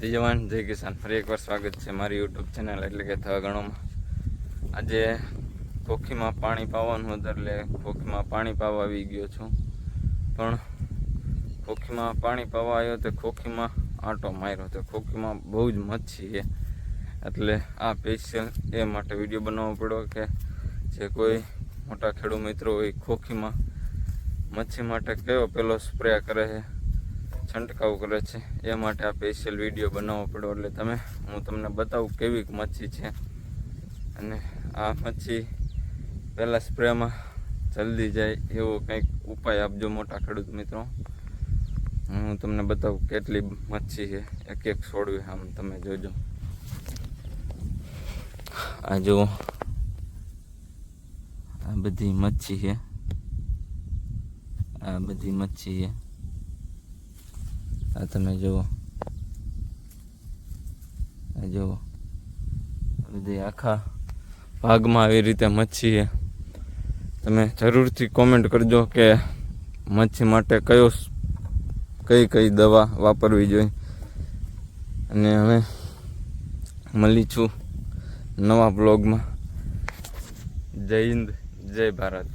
જય જવાન, જય કિસાન. ફરી એકવાર સ્વાગત છે મારી યુટ્યુબ ચેનલ એટલે કે થવા ગણોમાં આજે ખોખીમાં પાણી પાવાનું હતું એટલે ખોખીમાં પાણી પાવા આવી ગયો છું. પણ ખોખીમાં પાણી પાવા આવ્યો તો ખોખીમાં આંટો માર્યો તો ખોખીમાં બહુ જ મચ્છી છે એટલે આ સ્પેશિયલ એ માટે વીડિયો બનાવવો પડ્યો કે જે કોઈ મોટા ખેડૂત મિત્રો હોય ખોખીમાં મચ્છી માટે કયો પેલો સ્પ્રે કરે છે? છંટકાવ કરે છે. એ માટે આ સ્પેશિયલ વીડિયો બનાવવો પડ્યો. એટલે તમે, હું તમને બતાવું કેવી મચ્છી છે. અને આ મચ્છી પહેલાં સ્પ્રેમાં જલ્દી જાય એવો કંઈક ઉપાય આપજો મોટા ખેડૂત મિત્રો. હું તમને બતાવું કેટલી મચ્છી છે. એક એક છોડવી આમ તમે જોજો. આ જુઓ આ બધી મચ્છી છે. આ બધી મચ્છી છે. આ તમે જુઓ. આ જુઓ. બધી આખા ભાગમાં આવી રીતે મચ્છી તમે જરૂરથી કોમેન્ટ કરજો કે મચ્છી માટે કયો કઈ કઈ દવા વાપરવી જોઈએ. અને હવે મળી છું નવા બ્લોગમાં જય હિન્દ, જય ભારત.